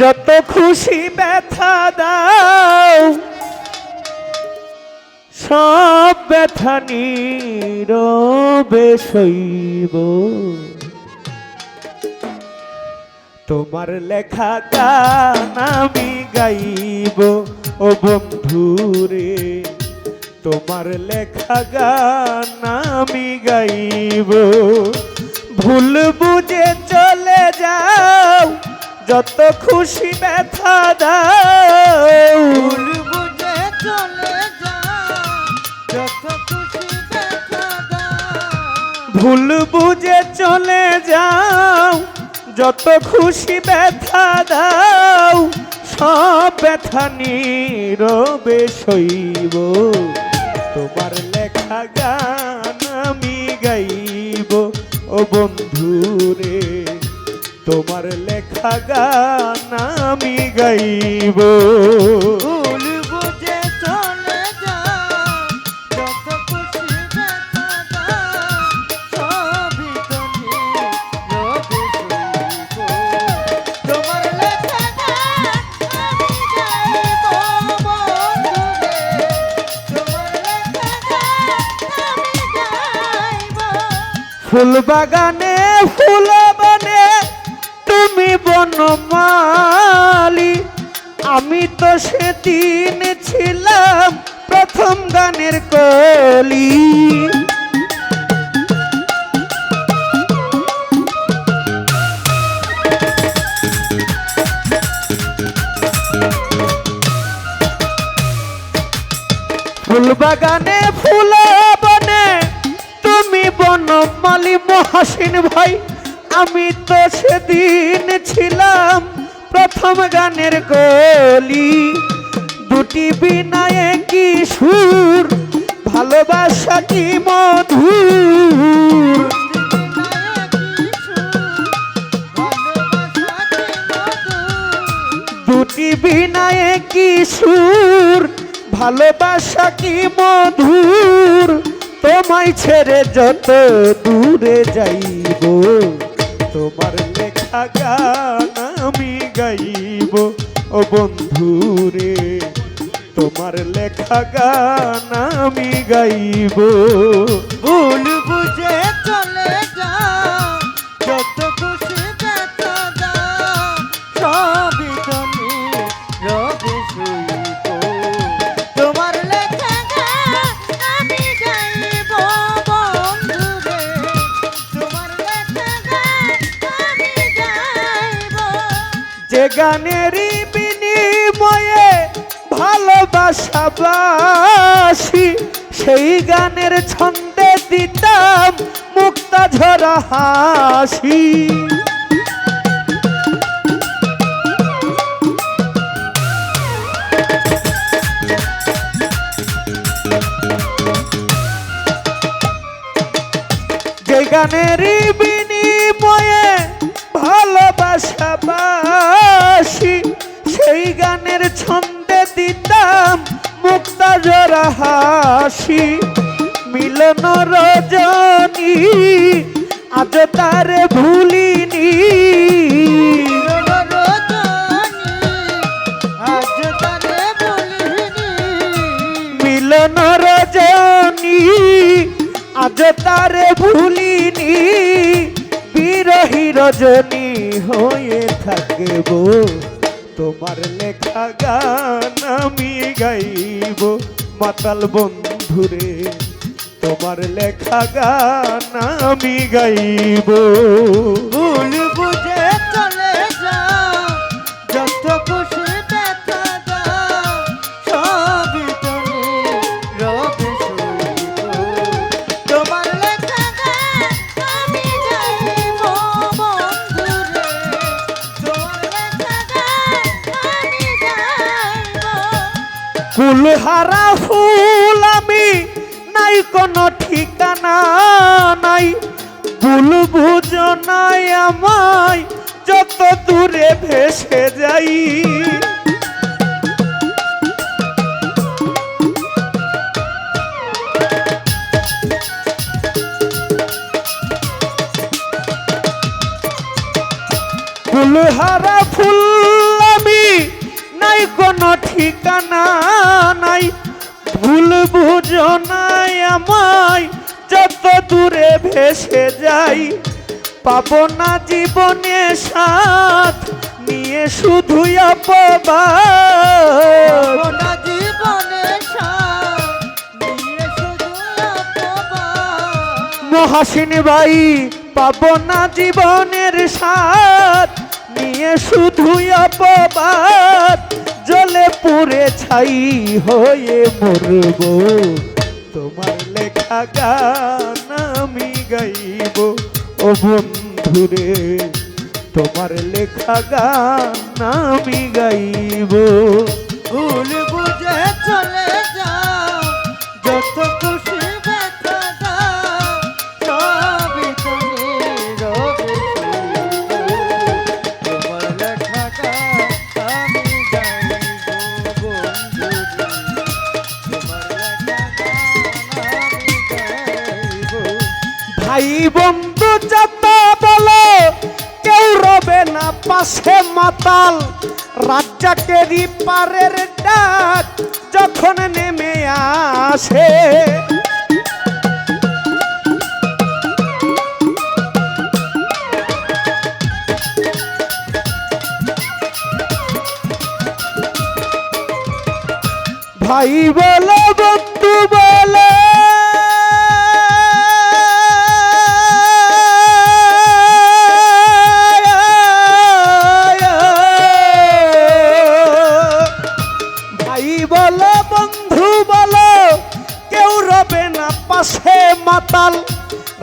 যত খুশি ব্যথা দাও, সব ব্যথা নীরবে সইব। তোমার লেখা গান আমি গাইব, ও বন্ধুরে, তোমার লেখা গান আমি গাইব। ভুল বুঝে চলে যাও যত খুশি ব্যথা দাও। ভুল বুঝে চলে যা যত খুশি ভুল বুঝে চলে যাও যত খুশি ব্যথা দাও সব ব্যথা নীরবে সইব। তোমার লেখা গান আমি গাইব ও বন্ধুরে। তোমার লেখা গান আমি গাইব। ফুল বাগানে ফুল বনমালি। আমি তো সেদিন ছিলাম প্রথম গানের কলি। ফুল বাগানে ফুল বনে তুমি বনমালী মহাসিন ভাই। আমি তো সেদিন ছিলাম প্রথম গানের কলি দুটি বিনায়ে কি সুর? ভালোবাসা কি মধুর? দুটি বিনায়ে কি সুর? ভালোবাসা কি মধুর? তোমায় ছেড়ে যত দূরে যাইব। তোমার লেখা গান আমি গাইব। ও বন্ধু রে তোমার লেখা গান আমি গাইব। যে গানেরই বিনিময়ে ভালোবাসাবাসি, সেই গানের ছন্দে দিতাম মুক্তা ঝরা হাসি। যে গানেরই বিনিময়ে ভালোবাসাবাসি হাসি মিলন রজনী, আজ তারে ভুলিনি। মিলন রজনী, আজ তারে ভুলিনি। বিরহী রজনী হয়ে থাকব, তোমার লেখা গান আমি গাইব, মাতাল বন্ধুরে তোমার লেখা গান আমি গাইব। ভুল বুঝে চলে যা যত খুশি ব্যথা দাও সবই তো নীরবে তোমার লেখা গান আমি গাইব বন্ধুরে। তোমার লেখা গান আমি গাইব। কুলহারা ফুল আমি নাই কোনো ঠিকানা নাই। ভুল বুঝো নাই আমায় যত দূরে ভেসে যাই। ফুল কোনো ঠিকানা নাই ভুল নাই আমায় যত দূরে ভেসে যাই পাবো না জীবনে সাথ নিয়ে শুধু অপবাদ। মহাসিন ভাই পাবো না জীবনের সাথ নিয়ে শুধুই অপবাদ। জলে পুড়ে ছাই হয়ে মরব। তোমার লেখা গান আমি গাইব। ও বন্ধুরে, তোমার লেখা গান আমি গাইব। ভুল বুঝে চলে ভাই বন্ধু যত বলো, কেউ রবে না পাশে মাতাল। রাজ্জাকেরই পারের ডাক যখন নেমে আসে। ভাই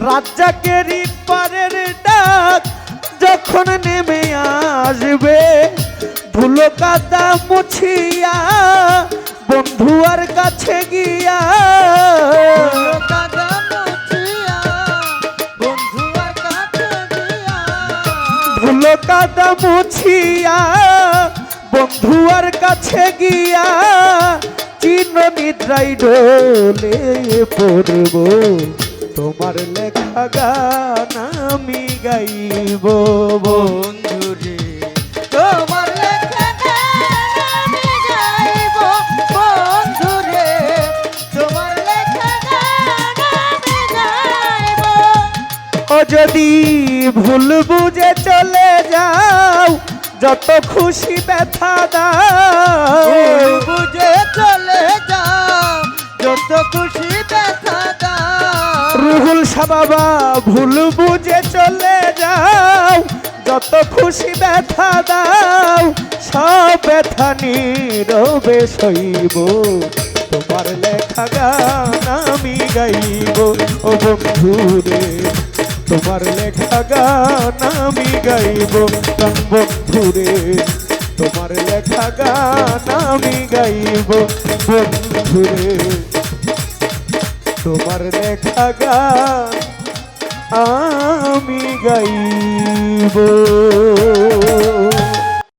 রাজ্জাকেরই পারের ডাক যখন নেমে আসবে ধুলো কাদা মুছিয়া বন্ধু আর কাছে গিয়া। ধুলো কাদা মুছিয়া বন্ধু আর কাছে গিয়া। চিহ্ন নিদ্রাই ডোলে পড়ব। তোমার লেখা গান আমি গাইব, বন্ধুরে। তোমার লেখা গান আমি গাইবো, বন্ধুরে। তোমার লেখা গান আমি গাইবো। ও যদি ভুল বুঝে চলে যাও, যত খুশি ব্যথা দাও। বুঝে চলে যাও, যত খুশি ব্যথা রুহুল সাবাবা, ভুল বুঝে চলে যাও। যত খুশি ব্যথা দাও, সব ব্যথা নীরবে সইব। তোমার লেখা গান আমি গাইব। ও বন্ধুরে তোমার লেখা গান আমি গাইব। প্রাণ বন্ধুরে তোমার লেখা গান আমি গাইব। বন্ধুরে তোমার দেখা গান আমি গাইব।